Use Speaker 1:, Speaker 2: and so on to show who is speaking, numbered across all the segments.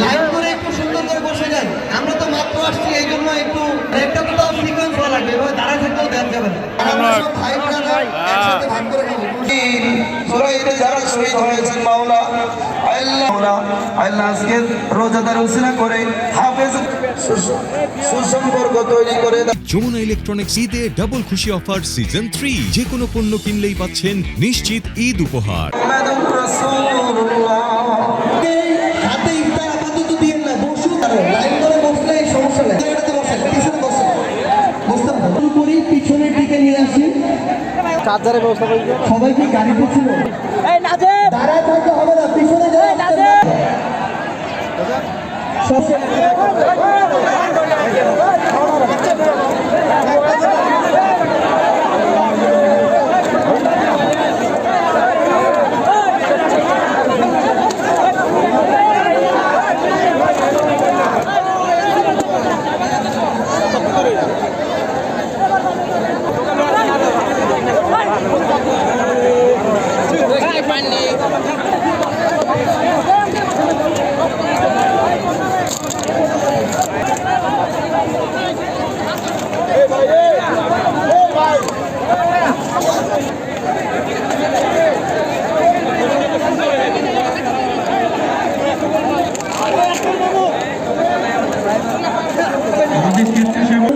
Speaker 1: Line করে একটু সুন্দর করে বসে যান। আমরা তো মাত্র আসছি এই জন্য একটু একটা তো তাও সিকোয়েন্স হওয়া লাগবে। এবার দাঁড়ায় থাকলেও দেন যাবে
Speaker 2: যারা শহীদ হয়েছেন মাওলা আল্লাহ মাওলা আল্লাহ আজকে রোজাদার উসিলা করে হাফেজ সুসম্পর্ক তৈরি করে
Speaker 3: দাও যমুনা ইলেকট্রনিক্স ঈদে ডাবল খুশি অফার সিজন থ্রি যে কোনো পণ্য কিনলেই পাচ্ছেন নিশ্চিত ঈদ উপহার।
Speaker 1: পিছনের দিকে নিয়ে চার্জারের ব্যবস্থা করে সবাই কি গাড়িতে ছিল দাঁড়ায় থাকতে হবে না পিছনে যারা নাজেব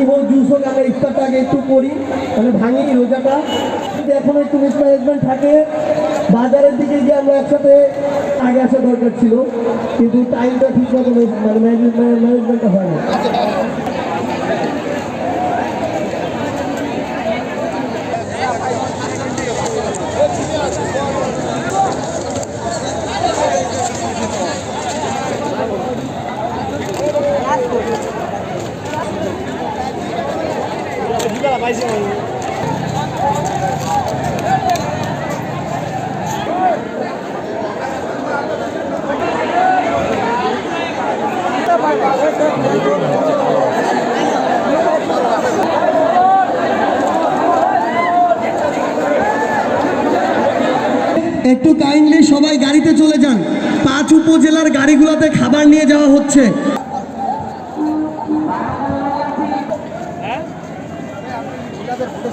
Speaker 1: হোক জুস হোক আমরা ইফতারটা আগে একটু করি মানে ভাঙি রোজাটা। যদি এখন একটু মিসম্যানেজমেন্ট থাকে, বাজারের দিকে গিয়ে আমরা একসাথে আগে আসা দরকার ছিল, কিন্তু টাইমটা ঠিক মতো মানে ম্যানেজমেন্টটা হয় না। একটু কাইন্ডলি সবাই গাড়িতে চলে যান। পাঁচ উপজেলার গাড়িগুলোতে খাবার নিয়ে যাওয়া হচ্ছে। আমাদের